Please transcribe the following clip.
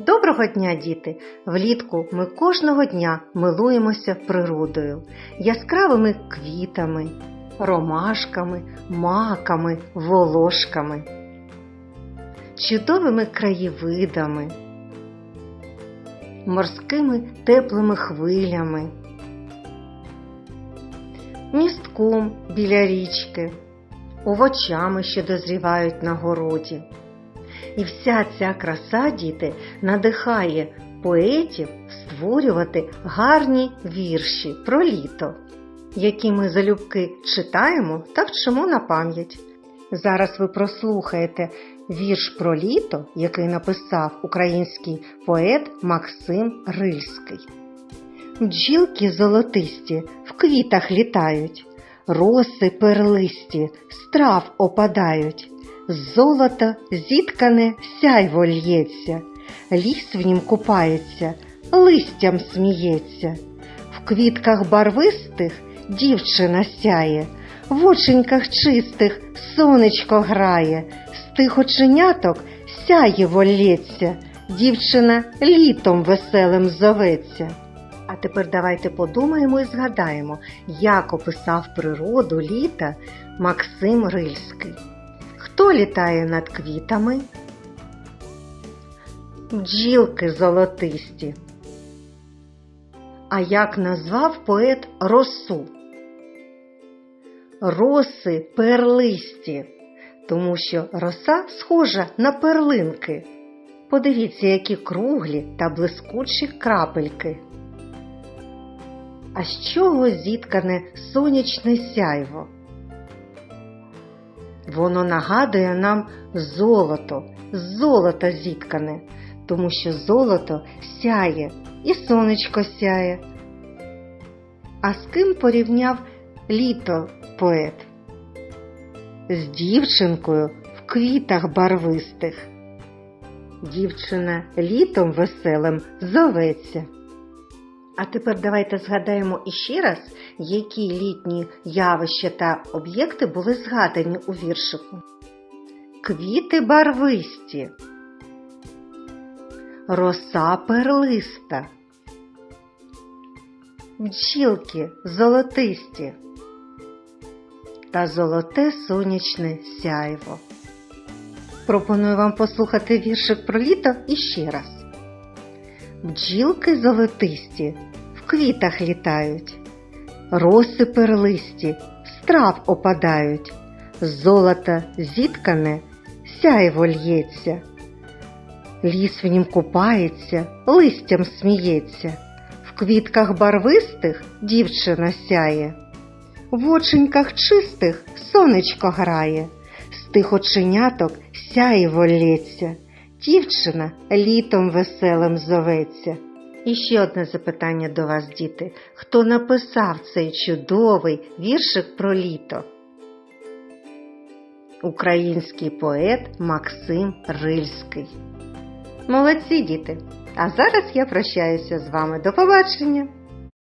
Доброго дня, діти! Влітку ми кожного дня милуємося природою, яскравими квітами, ромашками, маками, волошками, чудовими краєвидами, морськими теплими хвилями, містком біля річки, овочами, що дозрівають на городі. І вся ця краса, діти, надихає поетів створювати гарні вірші про літо, які ми залюбки читаємо та вчимо на пам'ять. Зараз ви прослухаєте вірш про літо, який написав український поет Максим Рильський. Бджілки золотисті в квітах літають, роси перлисті з трав опадають. З золота зіткане сяйво лється, ліс в нім купається, листям сміється. В квітках барвистих дівчина сяє, в оченьках чистих сонечко грає, з тих оченяток сяєво лється, дівчина літом веселим зоветься. А тепер давайте подумаємо і згадаємо, як описав природу літа Максим Рильський. Хто літає над квітами? Бджілки золотисті. А як назвав поет росу? Роси перлисті, тому що роса схожа на перлинки. Подивіться, які круглі та блискучі крапельки. А з чого зіткане сонячне сяйво? Воно нагадує нам золото, золото зіткане, тому що золото сяє і сонечко сяє. А з ким порівняв літо поет? З дівчинкою в квітах барвистих. Дівчина літом веселим зоветься. А тепер давайте згадаємо іще раз, які літні явища та об'єкти були згадані у віршику. Квіти барвисті, роса перлиста, бджілки золотисті та золоте сонячне сяйво. Пропоную вам послухати віршик про літо іще раз. Бджілки золотисті в квітах літають, роси перлисті з трав опадають, золото зіткане сяйво л'ється, ліс в нім купається, листям сміється, в квітках барвистих дівчина сяє, в оченьках чистих сонечко грає, з тих оченяток сяйво лється дівчина літом веселим зоветься. І ще одне запитання до вас, діти. Хто написав цей чудовий віршик про літо? Український поет Максим Рильський. Молодці діти! А зараз я прощаюся з вами. До побачення!